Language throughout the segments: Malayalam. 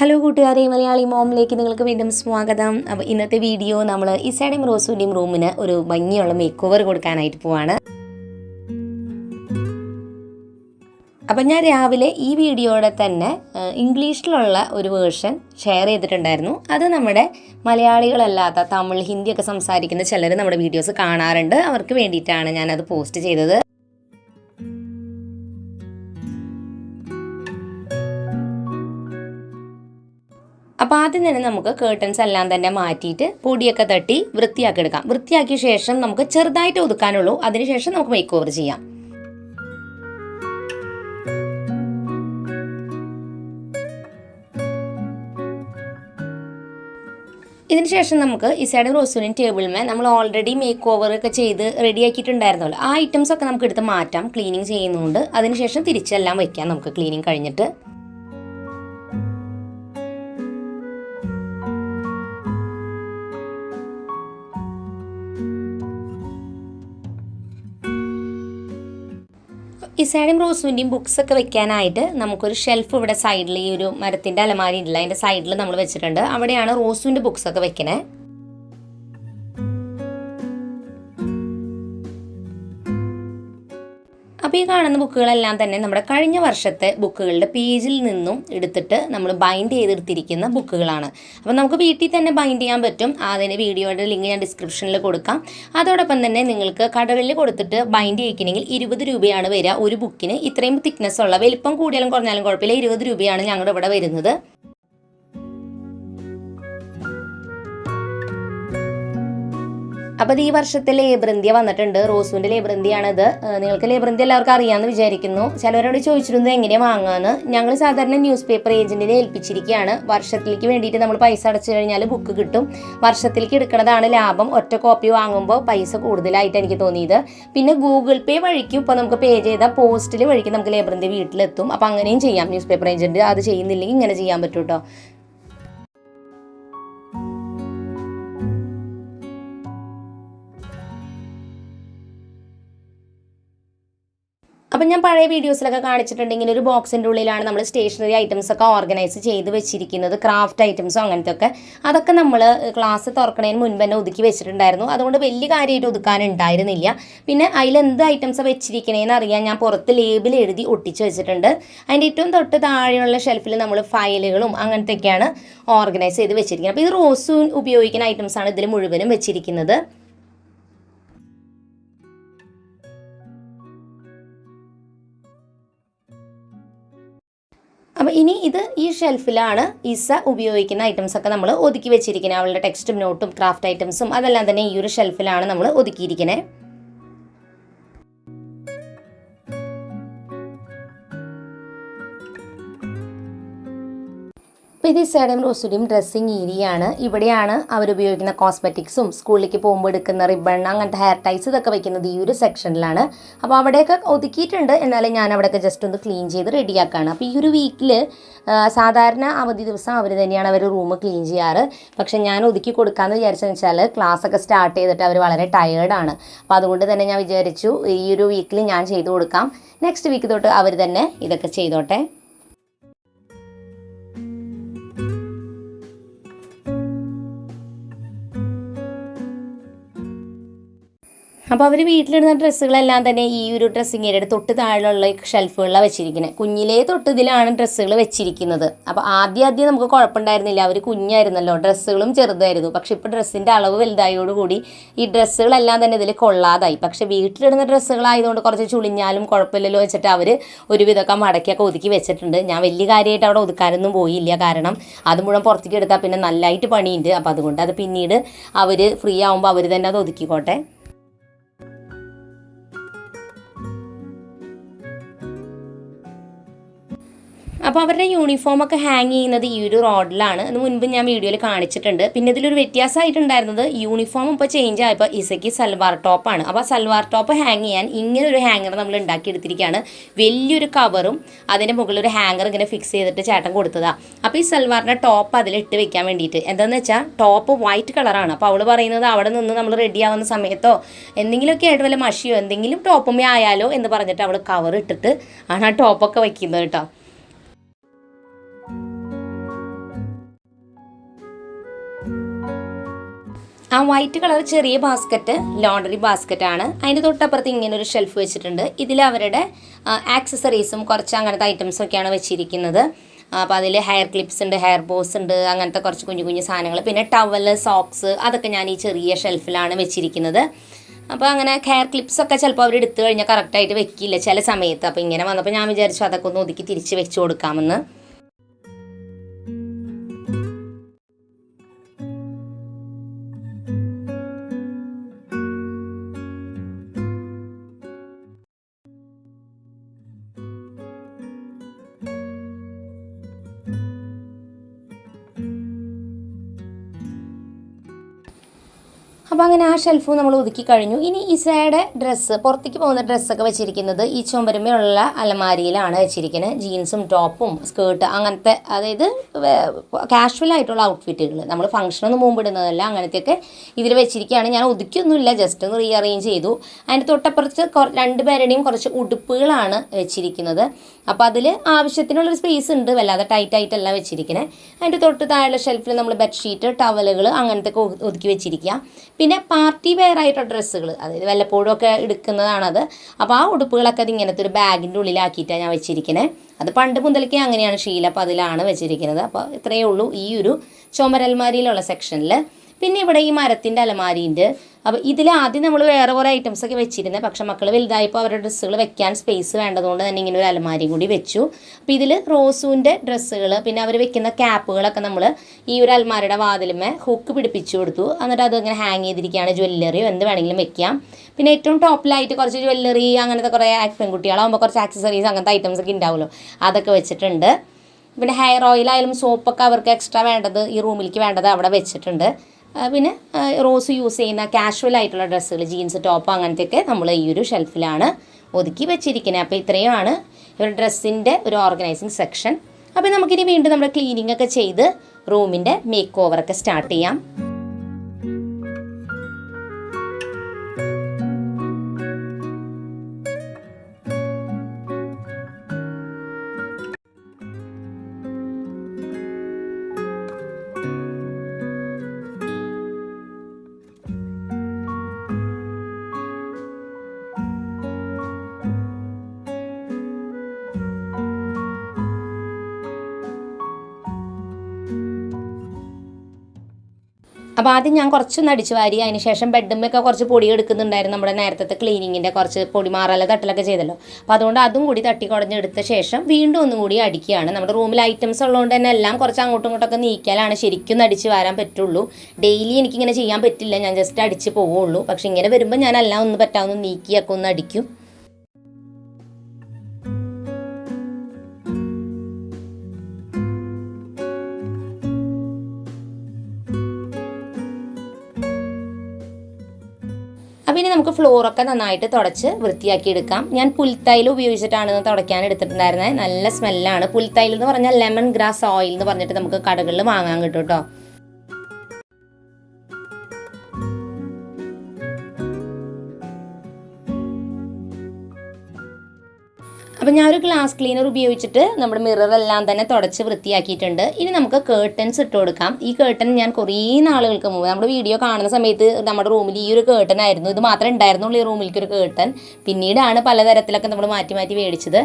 ഹലോ കൂട്ടുകാരെ. മലയാളി മോമിലേക്ക് നിങ്ങൾക്ക് വീണ്ടും സ്വാഗതം. അപ്പോൾ ഇന്നത്തെ വീഡിയോ നമ്മൾ ഇസയുടെയും റോസുവിന്റെയും റൂമിന് ഒരു ഭംഗിയുള്ള മേക്ക് ഓവർ കൊടുക്കാനായിട്ട് പോവാണ്. അപ്പം ഞാൻ രാവിലെ ഈ വീഡിയോയുടെ തന്നെ ഇംഗ്ലീഷിലുള്ള ഒരു വേർഷൻ ഷെയർ ചെയ്തിട്ടുണ്ടായിരുന്നു. അത് നമ്മുടെ മലയാളികളല്ലാത്ത തമിഴ് ഹിന്ദിയൊക്കെ സംസാരിക്കുന്ന ചിലർ നമ്മുടെ വീഡിയോസ് കാണാറുണ്ട്. അവർക്ക് വേണ്ടിയിട്ടാണ് ഞാനത് പോസ്റ്റ് ചെയ്തത്. അപ്പോൾ ആദ്യം തന്നെ നമുക്ക് കേർട്ടൻസ് എല്ലാം തന്നെ മാറ്റിയിട്ട് പൊടിയൊക്കെ തട്ടി വൃത്തിയാക്കി എടുക്കാം. വൃത്തിയാക്കിയ ശേഷം നമുക്ക് ചെറുതായിട്ട് ഒതുക്കാനുള്ളൂ. അതിനുശേഷം നമുക്ക് മേക്ക് ഓവർ ചെയ്യാം. ഇതിനുശേഷം നമുക്ക് ഈ സൈഡ് റോസുവിനും ടേബിളിമേ നമ്മൾ ഓൾറെഡി മേക്ക് ഓവർ ഒക്കെ ചെയ്ത് റെഡി ആക്കിയിട്ടുണ്ടായിരുന്നല്ലോ. ആ ഐറ്റംസ് ഒക്കെ നമുക്ക് എടുത്ത് മാറ്റാം. ക്ലീനിങ് ചെയ്യുന്നുണ്ട്. അതിനുശേഷം തിരിച്ചെല്ലാം വയ്ക്കാം നമുക്ക് ക്ലീനിങ് കഴിഞ്ഞിട്ട്. റോസുവിന്റെയും ബുക്സ് ഒക്കെ വെക്കാനായിട്ട് നമുക്കൊരു ഷെൽഫ് ഇവിടെ സൈഡിൽ ഈ ഒരു മരത്തിന്റെ അലമാരി ഇല്ല അതിന്റെ സൈഡിൽ നമ്മൾ വെച്ചിട്ടുണ്ട്. അവിടെയാണ് റോസുവിന്റെ ബുക്സൊക്കെ വെക്കണേ. അപ്പോൾ ഈ കാണുന്ന ബുക്കുകളെല്ലാം തന്നെ നമ്മുടെ കഴിഞ്ഞ വർഷത്തെ ബുക്കുകളുടെ പേജിൽ നിന്നും എടുത്തിട്ട് നമ്മൾ ബൈൻഡ് ചെയ്തെടുത്തിരിക്കുന്ന ബുക്കുകളാണ്. അപ്പോൾ നമുക്ക് വീട്ടിൽ തന്നെ ബൈൻഡ് ചെയ്യാൻ പറ്റും. അതിന് വീഡിയോയുടെ ലിങ്ക് ഞാൻ ഡിസ്ക്രിപ്ഷനിൽ കൊടുക്കാം. അതോടൊപ്പം തന്നെ നിങ്ങൾക്ക് കടകളിൽ കൊടുത്തിട്ട് ബൈൻഡ് ചെയ്യിക്കണമെങ്കിൽ ഇരുപത് രൂപയാണ് വരിക ഒരു ബുക്കിന്. ഇത്രയും തിക്നെസ് ഉള്ള വലിപ്പം കൂടിയാലും കുറഞ്ഞാലും കുഴപ്പമില്ല ഇരുപത് രൂപയാണ് ഞങ്ങളുടെ ഇവിടെ വരുന്നത്. അപ്പോൾ ഈ വർഷത്തെ ലേബ്രന്തി വന്നിട്ടുണ്ട്. റോസുവിന്റെ ലേബൃന്തിയാണിത് ഏഹ് നിങ്ങൾക്ക് ലേബൃന്തി എല്ലാവർക്കും അറിയാമെന്ന് വിചാരിക്കുന്നു. ചിലവരോട് ചോദിച്ചിരുന്നത് എങ്ങനെയാണ് വാങ്ങാമെന്ന് ഞങ്ങൾ സാധാരണ ന്യൂസ് പേപ്പർ ഏജന്റിനെ ഏൽപ്പിച്ചിരിക്കുകയാണ് വർഷത്തിലേക്ക് വേണ്ടിയിട്ട് നമ്മൾ പൈസ അടച്ചു കഴിഞ്ഞാൽ ബുക്ക് കിട്ടും. വർഷത്തിലേക്ക് എടുക്കുന്നതാണ് ലാഭം. ഒറ്റ കോപ്പി വാങ്ങുമ്പോൾ പൈസ കൂടുതലായിട്ട് എനിക്ക് തോന്നിയത്. പിന്നെ ഗൂഗിൾ പേ വഴിക്കും ഇപ്പോൾ നമുക്ക് പേ ചെയ്താൽ പോസ്റ്റിൽ വഴിക്ക് നമുക്ക് ലേബറിന്റെ വീട്ടിലെത്തും. അപ്പോൾ അങ്ങനെയും ചെയ്യാം. ന്യൂസ് പേപ്പർ ഏജന്റ് അത് ചെയ്യുന്നില്ലെങ്കിൽ ഇങ്ങനെ ചെയ്യാൻ പറ്റും കേട്ടോ അപ്പം ഞാൻ പഴയ വീഡിയോസിലൊക്കെ കാണിച്ചിട്ടുണ്ടെങ്കിൽ ഒരു ബോക്സിന്റെ ഉള്ളിലാണ് നമ്മൾ സ്റ്റേഷനറി ഐറ്റംസ് ഒക്കെ ഓർഗനൈസ് ചെയ്ത് വെച്ചിരിക്കുന്നത്. ക്രാഫ്റ്റ് ഐറ്റംസും അങ്ങനത്തെ ഒക്കെ അതൊക്കെ നമ്മൾ ക്ലാസ് തുറക്കണതിന് മുൻപ് തന്നെ ഒതുക്കി വെച്ചിട്ടുണ്ടായിരുന്നു. അതുകൊണ്ട് വലിയ കാര്യമായിട്ട് ഒതുക്കാനുണ്ടായിരുന്നില്ല. പിന്നെ അതിൽ എന്ത് ഐറ്റംസ് വെച്ചിരിക്കണേന്ന് അറിയാൻ ഞാൻ പുറത്ത് ലേബിൾ എഴുതി ഒട്ടിച്ച് വെച്ചിട്ടുണ്ട്. അതിന്റെ ഏറ്റവും തൊട്ട് താഴെയുള്ള ഷെൽഫിൽ നമ്മൾ ഫയലുകളും അങ്ങനത്തെയൊക്കെയാണ് ഓർഗനൈസ് ചെയ്ത് വെച്ചിരിക്കുന്നത്. അപ്പോൾ ഇത് റോസ് ഉപയോഗിക്കുന്ന ഐറ്റംസ് ആണ് ഇതിൽ മുഴുവനും വെച്ചിരിക്കുന്നത്. ഇനി ഇത് ഈ ഷെൽഫിലാണ് ഇസ ഉപയോഗിക്കുന്ന ഐറ്റംസ് ഒക്കെ നമ്മൾ ഒതുക്കി വെച്ചിരിക്കുന്നത് അവളുടെ ടെക്സ്റ്റും നോട്ടും ക്രാഫ്റ്റ് ഐറ്റംസും അതെല്ലാം തന്നെ ഈ ഒരു ഷെൽഫിലാണ് നമ്മൾ ഒതുക്കിയിരിക്കുന്നത് അപ്പോൾ ഇത് ഇസയുടെയും റോസുടെയും ഡ്രസ്സിങ് ഏരിയയാണ്. ഇവിടെയാണ് അവരുപയോഗിക്കുന്ന കോസ്മെറ്റിക്സും സ്കൂളിലേക്ക് പോകുമ്പോൾ എടുക്കുന്ന റിബൺ അങ്ങനത്തെ ഹെയർ ടൈസ് ഇതൊക്കെ വെക്കുന്നത് ഈ ഒരു സെക്ഷനിലാണ് അപ്പോൾ അവിടെയൊക്കെ ഒതുക്കിയിട്ടുണ്ട്. എന്നാലും ഞാൻ അവിടെയൊക്കെ ജസ്റ്റ് ഒന്ന് ക്ലീൻ ചെയ്ത് റെഡിയാക്കുകയാണ് അപ്പോൾ ഈ ഒരു വീക്കിൽ സാധാരണ അവധി ദിവസം അവർ തന്നെയാണ് അവർ റൂം ക്ലീൻ ചെയ്യാറ്. പക്ഷെ ഞാൻ ഒതുക്കി കൊടുക്കാമെന്ന് വിചാരിച്ചതെന്ന് വെച്ചാൽ ക്ലാസ് ഒക്കെ സ്റ്റാർട്ട് ചെയ്തിട്ട് അവർ വളരെ ടയേർഡാണ് അപ്പോൾ അതുകൊണ്ട് തന്നെ ഞാൻ വിചാരിച്ചു ഈ ഒരു വീക്കിൽ ഞാൻ ചെയ്തു കൊടുക്കാം. നെക്സ്റ്റ് വീക്ക് തൊട്ട് അവർ തന്നെ ഇതൊക്കെ ചെയ്തോട്ടെ. അപ്പോൾ അവർ വീട്ടിലിടുന്ന ഡ്രസ്സുകളെല്ലാം തന്നെ ഈ ഒരു ഡ്രസ്സിങ് ഏരിയയുടെ തൊട്ട് താഴെയുള്ള ഷെൽഫുകളിലാണ് വെച്ചിരിക്കുന്നത് കുഞ്ഞിലേ തൊട്ട് ഇതിലാണ് ഡ്രസ്സുകൾ വെച്ചിരിക്കുന്നത്. അപ്പോൾ ആദ്യം ആദ്യം നമുക്ക് കുഴപ്പമുണ്ടായിരുന്നില്ല. അവർ കുഞ്ഞായിരുന്നല്ലോ. ഡ്രസ്സുകളും ചെറുതായിരുന്നു. പക്ഷേ ഇപ്പോൾ ഡ്രസ്സിന്റെ അളവ് വലുതായതോടുകൂടി ഈ ഡ്രസ്സുകളെല്ലാം തന്നെ ഇതിൽ കൊള്ളാതായി. പക്ഷേ വീട്ടിലിടുന്ന ഡ്രസ്സുകളായതുകൊണ്ട് കുറച്ച് ചുളിഞ്ഞാലും കുഴപ്പമില്ലല്ലോ വെച്ചിട്ട് അവർ ഒരുവിധമൊക്കെ മടക്കിയൊക്കെ ഒതുക്കി വെച്ചിട്ടുണ്ട്. ഞാൻ വലിയ കാര്യമായിട്ട് അവിടെ ഒതുക്കാനൊന്നും പോയില്ല. കാരണം അത് മുഴുവൻ പുറത്തേക്ക് എടുത്താൽ പിന്നെ നല്ലതായിട്ട് പണിയുണ്ട്. അപ്പോൾ അതുകൊണ്ട് അത് പിന്നീട് അവർ ഫ്രീ ആകുമ്പോൾ അവർ തന്നെ അത് ഒതുക്കിക്കോട്ടെ. അപ്പോൾ അവരുടെ യൂണിഫോം ഒക്കെ ഹാങ് ചെയ്യുന്നത് ഈ ഒരു റോഡിലാണ്. അത് മുൻപ് ഞാൻ വീഡിയോയിൽ കാണിച്ചിട്ടുണ്ട്. പിന്നെ ഇതിലൊരു വ്യത്യാസമായിട്ടുണ്ടായിരുന്നത് യൂണിഫോം ഇപ്പോൾ ചേഞ്ച് ആയപ്പോൾ ഇസയ്ക്ക് സൽവാർ ടോപ്പാണ് അപ്പോൾ സൽവാർ ടോപ്പ് ഹാങ് ചെയ്യാൻ ഇങ്ങനെ ഒരു ഹാങ്ങർ നമ്മൾ ഉണ്ടാക്കിയെടുത്തിരിക്കുകയാണ് വലിയൊരു കവറും അതിന്റെ മുകളിൽ ഒരു ഹാങ്ങർ ഇങ്ങനെ ഫിക്സ് ചെയ്തിട്ട് ചേട്ടൻ കൊടുത്തതാണ് അപ്പോൾ ഈ സൽവാറിന്റെ ടോപ്പ് അതിൽ ഇട്ട് വെക്കാൻ വേണ്ടിയിട്ട് എന്താണെന്ന് വെച്ചാൽ ടോപ്പ് വൈറ്റ് കളറാണ് അപ്പോൾ അവൾ പറയുന്നത് അവിടെ നിന്ന് നമ്മൾ റെഡി ആവുന്ന സമയത്തോ എന്തെങ്കിലുമൊക്കെ ആയിട്ട് വല്ല മഷിയോ എന്തെങ്കിലും ടോപ്പുമേ ആയാലോ എന്ന് പറഞ്ഞിട്ട് അവൾ കവർ ഇട്ടിട്ട് ആണ് ആ ടോപ്പൊക്കെ വയ്ക്കുന്നത് കേട്ടോ. ആ വൈറ്റ് കളർ ചെറിയ ബാസ്ക്കറ്റ് ലോണ്ടറി ബാസ്ക്കറ്റ് ആണ്. അതിന്റെ തൊട്ടപ്പുറത്ത് ഇങ്ങനെ ഒരു ഷെൽഫ് വെച്ചിട്ടുണ്ട്. ഇതിൽ അവരുടെ ആക്സസറീസും കുറച്ച് അങ്ങനത്തെ ഐറ്റംസും ഒക്കെയാണ് വെച്ചിരിക്കുന്നത്. അപ്പോൾ അതിൽ ഹെയർ ക്ലിപ്സ് ഉണ്ട് ഹെയർ ബോസ് ഉണ്ട് അങ്ങനത്തെ കുറച്ച് കുഞ്ഞു കുഞ്ഞു സാധനങ്ങൾ പിന്നെ ടവൽ സോക്സ് അതൊക്കെ ഞാൻ ഈ ചെറിയ ഷെൽഫിലാണ് വെച്ചിരിക്കുന്നത്. അപ്പോൾ അങ്ങനെ ഹെയർ ക്ലിപ്സ് ഒക്കെ ചിലപ്പോൾ അവർ എടുത്തു കഴിഞ്ഞാൽ കറക്റ്റായിട്ട് വെക്കില്ല ചില സമയത്ത്. അപ്പോൾ ഇങ്ങനെ വന്നപ്പോൾ ഞാൻ വിചാരിച്ചു അതൊക്കെ ഒന്ന് ഒതുക്കി തിരിച്ച് വെച്ച് കൊടുക്കാമെന്ന്. അപ്പോൾ അങ്ങനെ ആ ഷെൽഫും നമ്മൾ ഒതുക്കി കഴിഞ്ഞു. ഇനി ഇസയുടെ ഡ്രസ്സ് പുറത്തേക്ക് പോകുന്ന ഡ്രസ്സൊക്കെ വെച്ചിരിക്കുന്നത് ഈ ചുമരുമയുള്ള അലമാരിയിലാണ് വെച്ചിരിക്കുന്നത് ജീൻസും ടോപ്പും സ്കേർട്ട് അങ്ങനത്തെ അതായത് കാഷ്വൽ ആയിട്ടുള്ള ഔട്ട്ഫിറ്റുകൾ നമ്മൾ ഫംഗ്ഷനൊന്നും മുമ്പ് ഇടുന്നതല്ല അങ്ങനത്തെയൊക്കെ ഇതിൽ വെച്ചിരിക്കുകയാണ്. ഞാൻ ഒതുക്കിയൊന്നുമില്ല ജസ്റ്റ് ഒന്ന് റീഅറേഞ്ച് ചെയ്തു. അതിന്റെ തൊട്ടപ്പുറത്ത് രണ്ട് പേരുടെയും കുറച്ച് ഉടുപ്പുകളാണ് വെച്ചിരിക്കുന്നത്. അപ്പോൾ അതിൽ ആവശ്യത്തിനുള്ളൊരു സ്പേസ് ഉണ്ട് വല്ലാതെ ടൈറ്റ് ആയിട്ടല്ല വെച്ചിരിക്കുന്നത് അതിന്റെ തൊട്ട് താഴെയുള്ള ഷെൽഫിൽ നമ്മൾ ബെഡ്ഷീറ്റ് ടവലുകൾ അങ്ങനത്തെ ഒതുക്കി വെച്ചിരിക്കുക. പിന്നെ പാർട്ടി വെയർ ആയിട്ടുള്ള ഡ്രസ്സുകൾ അതായത് വല്ലപ്പോഴും ഒക്കെ എടുക്കുന്നതാണത്. അപ്പോൾ ആ ഉടുപ്പുകളൊക്കെ അത് ഇങ്ങനത്തെ ഒരു ബാഗിന്റെ ഉള്ളിലാക്കിയിട്ടാണ് ഞാൻ വെച്ചിരിക്കുന്നത് അത് പണ്ട് മുതൽക്കേ അങ്ങനെയാണ് ശീല അപ്പോൾ അതിലാണ് വെച്ചിരിക്കുന്നത് അപ്പോൾ ഇത്രയേ ഉള്ളൂ ഈ ഒരു ചുമരൽമാരിയിലുള്ള സെക്ഷനിൽ പിന്നെ ഇവിടെ ഈ മരത്തിന്റെ അലമാരിയുണ്ട് അപ്പോൾ ഇതിൽ ആദ്യം നമ്മൾ വേറെ കുറേ ഐറ്റംസ് ഒക്കെ വെച്ചിരുന്നത് പക്ഷേ മക്കൾ വലുതായപ്പോൾ അവരുടെ ഡ്രസ്സുകൾ വെക്കാൻ സ്പേസ് വേണ്ടതുകൊണ്ട് തന്നെ ഇങ്ങനെ ഒരു അലമാരി കൂടി വെച്ചു. അപ്പോൾ ഇതിൽ റോസുവിന്റെ ഡ്രസ്സുകൾ പിന്നെ അവർ വെക്കുന്ന ക്യാപ്പുകളൊക്കെ നമ്മൾ ഈ ഒരു അലമാരിയുടെ വാതിലുമേ ഹുക്ക് പിടിപ്പിച്ചു കൊടുത്തു. എന്നിട്ട് അത് ഇങ്ങനെ ഹാങ് ചെയ്തിരിക്കുകയാണ്. ജ്വല്ലറിയോ എന്ത് വേണമെങ്കിലും വെക്കാം. പിന്നെ ഏറ്റവും ടോപ്പിലായിട്ട് കുറച്ച് ജ്വല്ലറി അങ്ങനത്തെ കുറേ പെൺകുട്ടികളാകുമ്പോൾ കുറച്ച് ആക്സസറീസ് അങ്ങനത്തെ ഐറ്റംസ് ഒക്കെ ഉണ്ടാവുമല്ലോ. അതൊക്കെ വെച്ചിട്ടുണ്ട്. പിന്നെ ഹെയർ ഓയിലായാലും സോപ്പൊക്കെ അവർക്ക് എക്സ്ട്രാ വേണ്ടത് ഈ റൂമിലേക്ക് വേണ്ടത് അവിടെ വെച്ചിട്ടുണ്ട്. പിന്നെ റോസ് യൂസ് ചെയ്യുന്ന കാഷ്വൽ ആയിട്ടുള്ള ഡ്രസ്സുകൾ ജീൻസ് ടോപ്പ് അങ്ങനത്തെയൊക്കെ നമ്മൾ ഈ ഒരു ഷെൽഫിലാണ് ഒതുക്കി വെച്ചിരിക്കുന്നത്. അപ്പോൾ ഇത്രയുമാണ് ഇവരുടെ ഡ്രസ്സിന്റെ ഒരു ഓർഗനൈസിങ് സെക്ഷൻ അപ്പോൾ നമുക്കിനി വീണ്ടും നമ്മുടെ ക്ലീനിങ് ഒക്കെ ചെയ്ത് റൂമിന്റെ മേക്ക് ഓവറൊക്കെ സ്റ്റാർട്ട് ചെയ്യാം. അപ്പോൾ ആദ്യം ഞാൻ കുറച്ചൊന്ന് അടിച്ചു വാരി അതിന് ശേഷം ബെഡുമ്മൊക്കെ കുറച്ച് പൊടി എടുക്കുന്നുണ്ടായിരുന്നു നമ്മുടെ നേരത്തെ ക്ലീനിങ്ങിന്റെ കുറച്ച് പൊടി മാറല തട്ടലൊക്കെ ചെയ്തല്ലോ. അപ്പോൾ അതുകൊണ്ട് അതും കൂടി തട്ടി കുടഞ്ഞെടുത്ത ശേഷം വീണ്ടും ഒന്നും കൂടി അടിക്കുകയാണ്. നമ്മുടെ റൂമിൽ ഐറ്റംസ് ഉള്ളതുകൊണ്ട് തന്നെ എല്ലാം കുറച്ച് അങ്ങോട്ടും ഇങ്ങോട്ടൊക്കെ നീക്കിയാലാണ് ശരിക്കും ഒന്ന് അടിച്ച് വരാൻ പറ്റുള്ളൂ. ഡെയിലി എനിക്കിങ്ങനെ ചെയ്യാൻ പറ്റില്ല ഞാൻ ജസ്റ്റ് അടിച്ച് പോവുള്ളൂ. പക്ഷെ ഇങ്ങനെ വരുമ്പോൾ ഞാൻ എല്ലാം ഒന്ന് പറ്റാവുന്ന നീക്കിയൊക്കെ ഒന്ന് അടിക്കും. അപ്പോൾ ഇനി നമുക്ക് ഫ്ലോറൊക്കെ നന്നായിട്ട് തുടച്ച് വൃത്തിയാക്കി എടുക്കാം ഞാൻ പുൽത്തൈൽ ഉപയോഗിച്ചിട്ടാണ് തുടയ്ക്കാൻ എടുത്തിട്ടുണ്ടായിരുന്നത് നല്ല സ്മെല്ലാണ് പുൽത്തൈൽ എന്ന് പറഞ്ഞാൽ ലെമൺ ഗ്രാസ് ഓയിൽ എന്ന് പറഞ്ഞിട്ട് നമുക്ക് കടകളിൽ വാങ്ങാൻ കിട്ടും കേട്ടോ അപ്പോൾ ഞാൻ ഒരു ഗ്ലാസ് ക്ലീനർ ഉപയോഗിച്ചിട്ട് നമ്മുടെ മിററെല്ലാം തന്നെ തുടച്ച് വൃത്തിയാക്കിയിട്ടുണ്ട്. ഇനി നമുക്ക് കേർട്ടൻസ് ഇട്ട് കൊടുക്കാം. ഈ കേർട്ടൻ ഞാൻ കുറേ നാളുകൾക്ക് മുമ്പ് നമ്മുടെ വീഡിയോ കാണുന്ന സമയത്ത് നമ്മുടെ റൂമിൽ ഈ ഒരു കേർട്ടൻ ആയിരുന്നു. ഇത് മാത്രമേ ഉണ്ടായിരുന്നുള്ളൂ ഈ റൂമിലേക്ക് ഒരു കേർട്ടൻ പിന്നീടാണ് പലതരത്തിലൊക്കെ നമ്മൾ മാറ്റി മാറ്റി മേടിച്ചത്.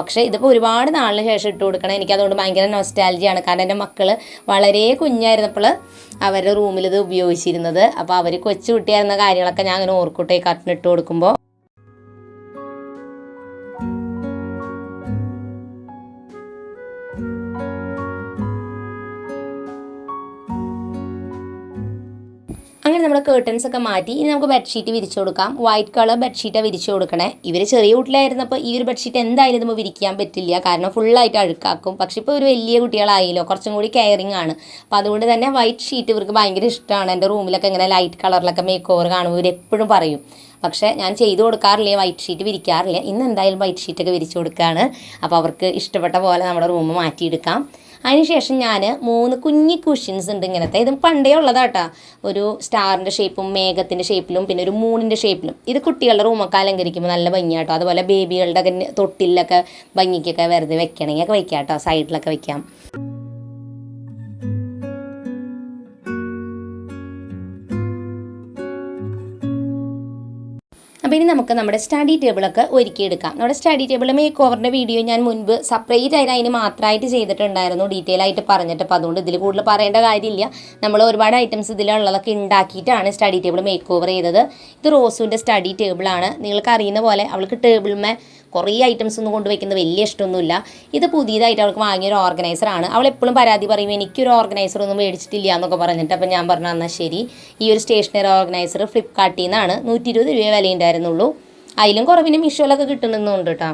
പക്ഷേ ഇതിപ്പോൾ ഒരുപാട് നാളിന് ശേഷം ഇട്ട് കൊടുക്കണം. എനിക്ക് അതുകൊണ്ട് ഭയങ്കര നൊസ്റ്റാലജിയാണ് കാരണം എന്റെ മക്കൾ വളരെ കുഞ്ഞായിരുന്നപ്പോൾ അവരുടെ റൂമിൽ ഇത് ഉപയോഗിച്ചിരുന്നത്. അപ്പോൾ അവർ കൊച്ചു കുട്ടിയായിരുന്ന കാര്യങ്ങളൊക്കെ ഞാൻ അങ്ങനെ ഓർക്കൂട്ടെ ഇട്ട് കൊടുക്കുമ്പോൾ അങ്ങനെ നമ്മൾ കേർട്ടൻസ് ഒക്കെ മാറ്റി ഇനി നമുക്ക് ബെഡ്ഷീറ്റ് വിരിച്ചു കൊടുക്കാം. വൈറ്റ് കളർ ബെഡ്ഷീറ്റാണ് വിരിച്ചു കൊടുക്കണേ. ഇവർ ചെറിയ കുട്ടിലായിരുന്നപ്പോൾ ഈ ഒരു ബെഡ്ഷീറ്റ് എന്തായാലും നമ്മൾ വിരിക്കാൻ പറ്റില്ല. കാരണം ഫുള്ളായിട്ട് അഴുക്കാക്കും. പക്ഷേ ഇപ്പോൾ ഒരു വലിയ കുട്ടികളായില്ലോ കുറച്ചും കൂടി കെയറിങ് ആണ്. അപ്പോൾ അതുകൊണ്ട് തന്നെ വൈറ്റ് ഷീറ്റ് ഇവർക്ക് ഭയങ്കര ഇഷ്ടമാണ് എന്റെ റൂമിലൊക്കെ ഇങ്ങനെ ലൈറ്റ് കളറിലൊക്കെ മേക്ക് ഓവർ കാണുമ്പോൾ ഇവർ എപ്പോഴും പറയും. പക്ഷേ ഞാൻ ചെയ്തു കൊടുക്കാറില്ല വൈറ്റ് ഷീറ്റ് വിരിക്കാറില്ല. ഇന്ന് എന്തായാലും വൈറ്റ് ഷീറ്റൊക്കെ വിരിച്ചു കൊടുക്കുകയാണ് അപ്പോൾ അവർക്ക് ഇഷ്ടപ്പെട്ട പോലെ നമ്മുടെ റൂം മാറ്റിയെടുക്കാം. അതിനുശേഷം ഞാൻ മൂന്ന് കുഞ്ഞി കുഷ്യൻസ് ഉണ്ട് ഇങ്ങനത്തെ. ഇത് പണ്ടേ ഉള്ളതാട്ടാ. ഒരു സ്റ്റാറിന്റെ ഷേപ്പും മേഘത്തിന്റെ ഷേപ്പിലും പിന്നെ ഒരു മൂണിന്റെ ഷേപ്പിലും ഇത് കുട്ടികളുടെ റൂമൊക്കെ അലങ്കരിക്കുമ്പോൾ നല്ല ഭംഗിയാട്ടോ. അതുപോലെ ബേബികളുടെ തൊട്ടിലൊക്കെ ഭംഗിക്കൊക്കെ വെറുതെ വെക്കണമെങ്കിൽ ഒക്കെ വെക്കാം കേട്ടോ സൈഡിലൊക്കെ വെക്കാം. അപ്പോൾ ഇനി നമുക്ക് നമ്മുടെ സ്റ്റഡി ടേബിളൊക്കെ ഒരുക്കിയെടുക്കാം. നമ്മുടെ സ്റ്റഡി ടേബിൾ മേക്ക് ഓവറിന്റെ വീഡിയോ ഞാൻ മുൻപ് സെപ്പറേറ്റ് ആയിട്ട് അതിന് മാത്രമായിട്ട് ചെയ്തിട്ടുണ്ടായിരുന്നു. ഡീറ്റെയിൽ ആയിട്ട് പറഞ്ഞിട്ട്. അപ്പോൾ അതുകൊണ്ട് ഇതിൽ കൂടുതൽ പറയേണ്ട കാര്യമില്ല. നമ്മൾ ഒരുപാട് ഐറ്റംസ് ഇതിലുള്ളതൊക്കെ ഉണ്ടാക്കിയിട്ടാണ് സ്റ്റഡി ടേബിൾ മേക്ക് ഓവർ ചെയ്തത്. ഇത് റോസുവിന്റെ സ്റ്റഡി ടേബിളാണ് നിങ്ങൾക്ക് അറിയുന്ന പോലെ അവൾക്ക് ടേബിളിന്മേ കുറേ ഐറ്റംസ് ഒന്നും കൊണ്ടുവയ്ക്കുന്നത് വലിയ ഇഷ്ടമൊന്നുമില്ല. ഇത് പുതിയതായിട്ട് അവൾക്ക് വാങ്ങിയൊരു ഓർഗനൈസറാണ് അവൾ എപ്പോഴും പരാതി പറയും എനിക്കൊരു ഓർഗനൈസർ ഒന്നും മേടിച്ചിട്ടില്ല എന്നൊക്കെ പറഞ്ഞിട്ട് അപ്പം ഞാൻ പറഞ്ഞു എന്നാൽ ശരി. ഈ ഒരു സ്റ്റേഷനറി ഓർഗനൈസർ ഫ്ലിപ്കാർട്ടിൽ നിന്നാണ് നൂറ്റി ഇരുപത് രൂപ വിലയുണ്ടായിരുന്നുള്ളൂ. അതിലും കുറവിന് മീഷോയിലൊക്കെ കിട്ടുന്നുണ്ട് കേട്ടോ.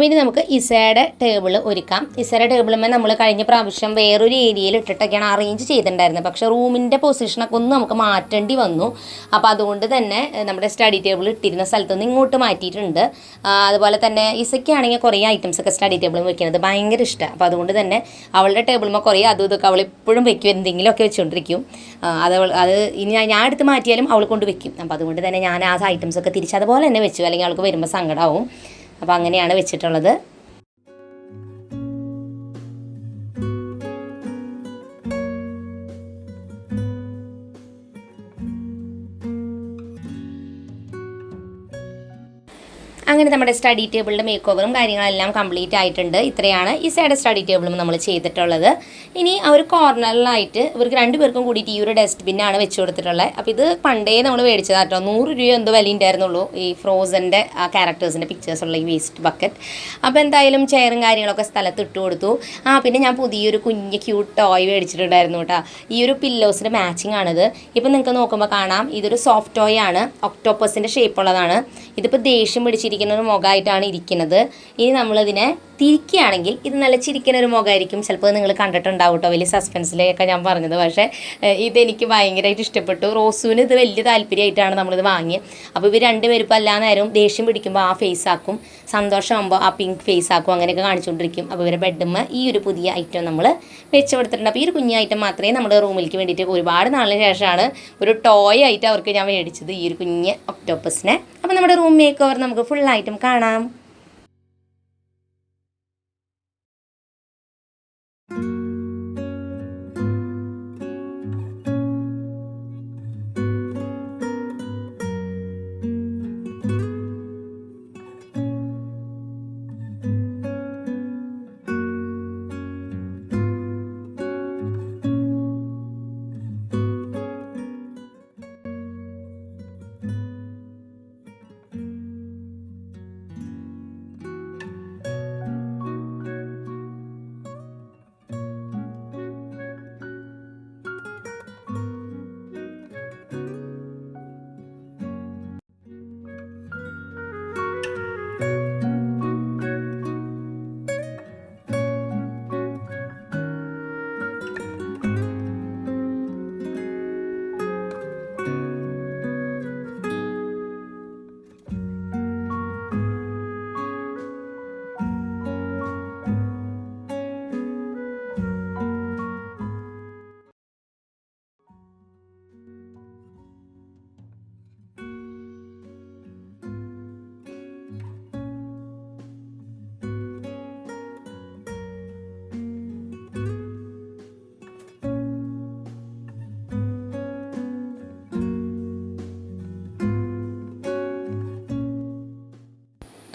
അപ്പോൾ ഇനി നമുക്ക് ഇസയുടെ ടേബിൾ ഒരുക്കാം. ഇസയുടെ ടേബിളുമ്പോൾ നമ്മൾ കഴിഞ്ഞ പ്രാവശ്യം വേറൊരു ഏരിയയിൽ ഇട്ടിട്ടൊക്കെയാണ് അറേഞ്ച് ചെയ്തിട്ടുണ്ടായിരുന്നത്. പക്ഷേ റൂമിന്റെ പൊസിഷനൊക്കെ ഒന്ന് നമുക്ക് മാറ്റേണ്ടി വന്നു. അപ്പോൾ അതുകൊണ്ട് തന്നെ നമ്മുടെ സ്റ്റഡി ടേബിൾ ഇട്ടിരുന്ന സ്ഥലത്ത് നിന്ന് ഇങ്ങോട്ട് മാറ്റിയിട്ടുണ്ട്. അതുപോലെ തന്നെ ഇസയ്ക്കാണെങ്കിൽ കുറേ ഐറ്റംസ് ഒക്കെ സ്റ്റഡി ടേബിളും വെക്കുന്നത് ഭയങ്കര ഇഷ്ടമാണ് അപ്പോൾ അതുകൊണ്ട് തന്നെ അവളുടെ ടേബിളുമ്പോൾ കുറേ അതും ഇതൊക്കെ അവൾ എപ്പോഴും വെക്കും. എന്തെങ്കിലുമൊക്കെ വെച്ചുകൊണ്ടിരിക്കും അത് അത് ഇനി ഞാൻ- എടുത്ത് മാറ്റിയാലും അവൾ കൊണ്ട് വെക്കും. അപ്പോൾ അതുകൊണ്ട് തന്നെ ഞാൻ ആ ഐറ്റംസ് ഒക്കെ തിരിച്ച് അതുപോലെ തന്നെ വെച്ചു. അല്ലെങ്കിൽ അവൾക്ക് വരുമ്പോൾ സങ്കടമാവും അപ്പോൾ അങ്ങനെയാണ് വെച്ചിട്ടുള്ളത്. അങ്ങനെ നമ്മുടെ സ്റ്റഡി ടേബിളിന്റെ മേക്ക് ഓവറും കാര്യങ്ങളെല്ലാം കംപ്ലീറ്റ് ആയിട്ടുണ്ട്. ഇത്രയാണ് ഈ സൈഡ് സ്റ്റഡി ടേബിളും നമ്മൾ ചെയ്തിട്ടുള്ളത്. ഇനി ആ ഒരു കോർണറിലായിട്ട് ഇവർക്ക് രണ്ടുപേർക്കും കൂടിയിട്ട് ഈ ഒരു ഡസ്റ്റ്ബിന്നാണ് വെച്ച് കൊടുത്തിട്ടുള്ളത്. അപ്പോൾ ഇത് പണ്ടേ നമ്മൾ മേടിച്ചതാണ് കേട്ടോ നൂറ് രൂപ എന്തോ വില ഉണ്ടായിരുന്നുള്ളൂ ഈ ഫ്രോസന്റെ ആ ക്യാരക്ടേഴ്സിന്റെ പിക്ചേഴ്സ് ഉള്ള ഈ വേസ്റ്റ് ബക്കറ്റ് അപ്പോൾ എന്തായാലും ചെയറും കാര്യങ്ങളൊക്കെ സ്ഥലത്ത് ഇട്ട് കൊടുത്തു. ആ പിന്നെ ഞാൻ പുതിയൊരു കുഞ്ഞ് ക്യൂട്ട് ടോയ് മേടിച്ചിട്ടുണ്ടായിരുന്നു കേട്ടോ ഈ ഒരു പില്ലോസിന്റെ മാച്ചിങ് ആണിത്. ഇപ്പം നിങ്ങൾക്ക് നോക്കുമ്പോൾ കാണാം. ഇതൊരു സോഫ്റ്റ് ടോയ് ആണ്. ഒക്ടോപ്പസിന്റെ ഷേപ്പ് ഉള്ളതാണ്. ഇതിപ്പോൾ ദേഷ്യം പിടിച്ചിരിക്കുന്ന ഒരു മുഖമായിട്ടാണ് ഇരിക്കുന്നത്. ഇനി നമ്മളിതിനെ തിരിക്കുകയാണെങ്കിൽ ഇത് നല്ല ചിരിക്കുന്ന ഒരു മുഖമായിരിക്കും. ചിലപ്പോൾ നിങ്ങൾ കണ്ടിട്ടുണ്ടാവും കേട്ടോ വലിയ സസ്പെൻസിലൊക്കെ ഞാൻ പറഞ്ഞത്. പക്ഷേ ഇതെനിക്ക് ഭയങ്കരമായിട്ട് ഇഷ്ടപ്പെട്ടു. റോസുവിന് ഇത് വലിയ താല്പര്യമായിട്ടാണ് നമ്മളിത് വാങ്ങിയത്. അപ്പോൾ ഇവർ രണ്ടുപേരും ഇപ്പോൾ എല്ലാ നേരവും ദേഷ്യം പിടിക്കുമ്പോൾ ആ ഫേസ് ആക്കും. സന്തോഷമാകുമ്പോൾ ആ പിങ്ക് ഫേസ് ആക്കും. അങ്ങനെയൊക്കെ കാണിച്ചുകൊണ്ടിരിക്കും. അപ്പോൾ ഇവരുടെ ബെഡുമ്മ ഈ ഒരു പുതിയ ഐറ്റം നമ്മൾ വെച്ച് കൊടുത്തിട്ടുണ്ട് അപ്പോൾ ഈ ഒരു കുഞ്ഞു ഐറ്റം മാത്രമേ നമ്മുടെ റൂമിലേക്ക് വേണ്ടിയിട്ട് ഒരുപാട് നാളിന് ശേഷമാണ് ഒരു ടോയ് ആയിട്ട് അവർക്ക് ഞാൻ മേടിച്ചത്. ഈ ഒരു കുഞ്ഞ് ഒക്ടോപ്പസിനെ അപ്പോൾ നമ്മുടെ റൂം മേക്ക് ഓവർ നമുക്ക് ഫുൾ ഐറ്റം കാണാം.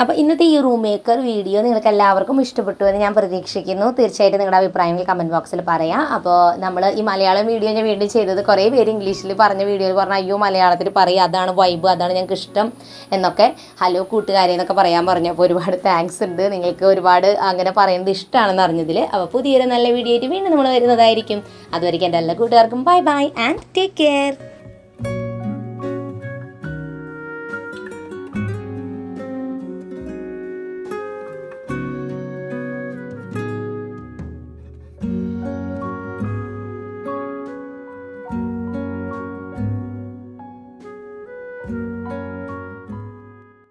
അപ്പോൾ ഇന്നത്തെ ഈ റൂം മേക്കർ വീഡിയോ നിങ്ങൾക്ക് എല്ലാവർക്കും ഇഷ്ടപ്പെട്ടു എന്ന് ഞാൻ പ്രതീക്ഷിക്കുന്നു. തീർച്ചയായിട്ടും നിങ്ങളുടെ അഭിപ്രായങ്ങൾ കമന്റ് ബോക്സിൽ പറയാം. അപ്പോൾ നമ്മൾ ഈ മലയാളം വീഡിയോ ഞാൻ വീണ്ടും ചെയ്തത് കുറേ പേര് ഇംഗ്ലീഷിൽ പറഞ്ഞ വീഡിയോയിൽ പറഞ്ഞാൽ അയ്യോ മലയാളത്തിൽ പറയും അതാണ് വൈബ് അതാണ് ഞങ്ങൾക്ക് ഇഷ്ടം എന്നൊക്കെ ഹലോ കൂട്ടുകാരെ എന്നൊക്കെ പറയാൻ പറഞ്ഞു അപ്പോൾ ഒരുപാട് താങ്ക്സ് ഉണ്ട്. നിങ്ങൾക്ക് ഒരുപാട് അങ്ങനെ പറയുന്നത് ഇഷ്ടമാണെന്ന് അറിഞ്ഞതിൽ അപ്പോൾ പുതിയൊരു നല്ല വീഡിയോ ആയിട്ട് വീണ്ടും നമ്മൾ വരുന്നതായിരിക്കും. അതുവരെയ്ക്കും എന്റെ എല്ലാ കൂട്ടുകാർക്കും bye bye and take care